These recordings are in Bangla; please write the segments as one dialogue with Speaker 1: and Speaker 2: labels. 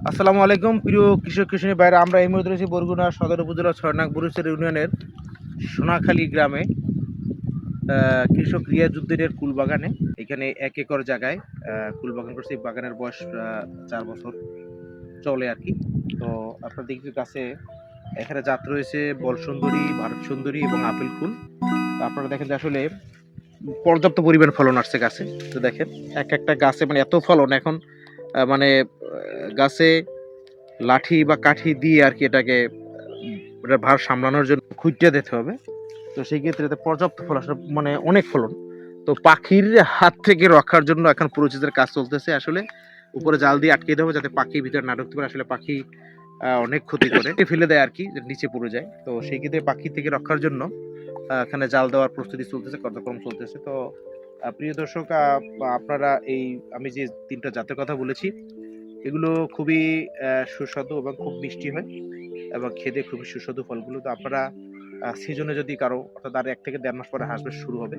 Speaker 1: আসসালামু আলাইকুম প্রিয় কৃষক কৃষণী বাইরে আমরা এই মুহূর্তে রয়েছি বরগুনা সদর উপজেলা ছয়নাক বুরুচের ইউনিয়নের সোনাখালী গ্রামে কৃষক রিয়াজুদ্দিনের কুল বাগানে এখানে এক একর জায়গায় আহ, কুল বাগান করছে। এই বাগানের বয়স চার বছর চলে আর কি। তো আপনার দেখছি গাছে এখানে জাত রয়েছে বল সুন্দরী ভারত সুন্দরী এবং আপেল কুল আপনারা দেখেন যে আসলে পর্যাপ্ত পরিমাণ ফলন আসছে গাছে। তো দেখেন এক একটা গাছে মানে এত ফলন এখন মানে গাছে লাঠি বা কাঠি দিয়ে আর কি এটাকে ভার সামলানোর জন্য খুঁটিয়ে দিতে হবে। তো সেই ক্ষেত্রে পর্যাপ্ত ফল আসলে মানে অনেক ফলন। তো পাখির হাত থেকে রক্ষার জন্য এখন প্রচেসের কাজ চলতেছে। আসলে উপরে জাল দিয়ে আটকে দেবো যাতে পাখি ভিতরে না ঢুকতে পারে। আসলে পাখি অনেক ক্ষতি করে। ফেলে দেয় আর কি নিচে পড়ে যায়। তো সেই ক্ষেত্রে পাখি থেকে রক্ষার জন্য এখানে জাল দেওয়ার প্রস্তুতি চলতেছে কার্যক্রম চলতেছে। তো প্রিয় দর্শক আপনারা এই, আমি যে তিনটা জাতের কথা বলেছি, এগুলো খুবই সুস্বাদু এবং খুব মিষ্টি হয় এবং খেতে খুবই সুস্বাদু ফলগুলো। তো আপনারা সিজনে যদি কারও, অর্থাৎ আর এক থেকে দেড় মাস পরে হাঁসবেশ শুরু হবে,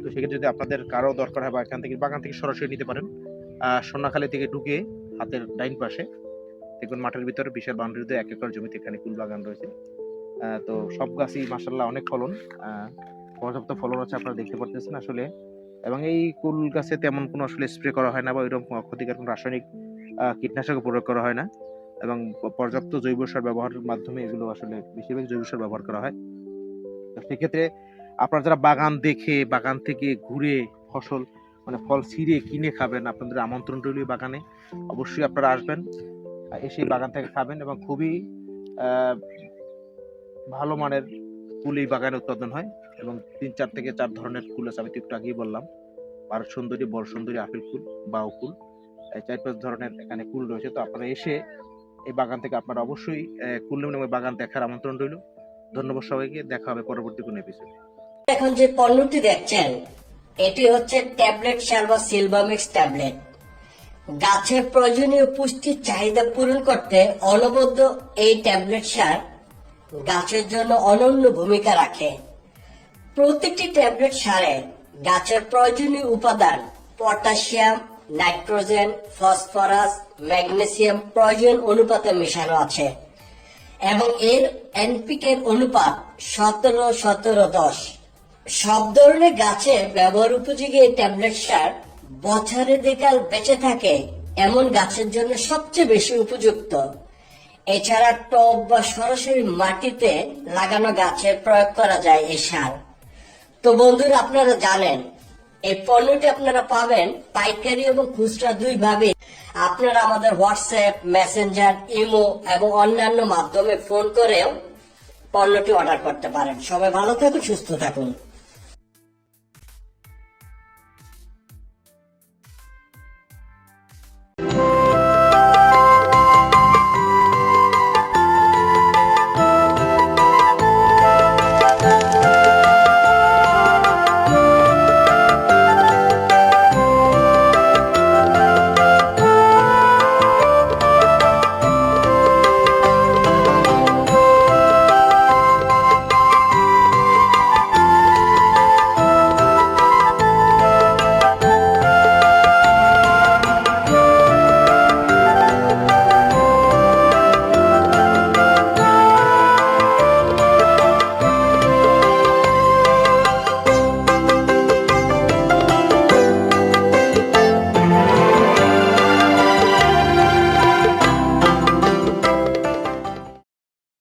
Speaker 1: তো সেক্ষেত্রে যদি আপনাদের কারও দরকার হয় বা এখান থেকে, বাগান থেকে সরাসরি নিতে পারেন সোনাখালী থেকে ঢুকে হাতের ডাইন পাশে দেখবেন মাঠের ভিতরে বিশাল বাউন্ডারিতে এক একর জমিতে এখানে কুল বাগান রয়েছে। তো সব গাছই মাসাল্লাহ অনেক ফলন পর্যাপ্ত ফলন আছে, আপনারা দেখতে পারতেছেন। আসলে এবং এই কুল গাছে তেমন কোনো আসলে স্প্রে করা হয় না বা কোনো ক্ষতিকর কোনো রাসায়নিক কীটনাশক প্রয়োগ করা হয় না। এবং পর্যাপ্ত জৈব সার ব্যবহারের মাধ্যমে এগুলো আসলে বেশিরভাগ জৈব সার ব্যবহার করা হয়। তো সেক্ষেত্রে আপনারা যারা বাগান দেখে, বাগান থেকে ঘুরে ফসল মানে ফল ছিঁড়ে কিনে খাবেন, আপনাদের আমন্ত্রণ রইল বাগানে। অবশ্যই আপনারা আসবেন এসে বাগান থেকে খাবেন এবং খুবই ভালো মানের কুল এই বাগানে উৎপাদন হয়। এবং তিন চার থেকে চার ধরনের ফুল আছে আমি তো একটু আগেই বললাম। ভারত সুন্দরী বড় সুন্দরী আপেল ফুল বাউ ফুল। চার পাঁচ ধরনের এখানে কুল রয়েছে। তো আপনারা এসে এই বাগান থেকে আপনারা অবশ্যই আহ, কুল এবং বাগান দেখার আমন্ত্রণ রইল। ধন্যবাদ সবাইকে। দেখা হবে পরবর্তী কোনো এপিসোড
Speaker 2: এখন যে পণ্যটি দেখছেন এটি হচ্ছে ট্যাবলেট সার বা সিলভামিক্স ট্যাবলেট। গাছের প্রয়োজনীয় পুষ্টির চাহিদা পূরণ করতে অনবদ্য এই ট্যাবলেট সার গাছের জন্য অনন্য ভূমিকা রাখে। প্রতিটি ট্যাবলেট সারে গাছের প্রয়োজনীয় উপাদান, পটাশিয়াম, নাইট্রোজেন, ফসফরাস, ম্যাগনেসিয়াম প্রয়োজন অনুপাতে মেশানো আছে এবং এর এনপিকের অনুপাত সতেরো সতেরো দশ। সব ধরনের গাছে ব্যবহার উপযোগী এই ট্যাবলেট সার বছরে দেকাল বেঁচে থাকে এমন গাছের জন্য সবচেয়ে বেশি উপযুক্ত। এছাড়া টব বা সরাসরি মাটিতে লাগানো গাছে প্রয়োগ করা যায় এই সার। তো বন্ধুরা, আপনারা জানেন, এই পণ্যটি আপনারা পাবেন পাইকারি এবং খুচরা দুই ভাবে আপনারা আমাদের হোয়াটসঅ্যাপ মেসেঞ্জার ইমো এবং অন্যান্য মাধ্যমে ফোন করেও পণ্যটি অর্ডার করতে পারেন। সবাই ভালো থাকুন, সুস্থ থাকুন।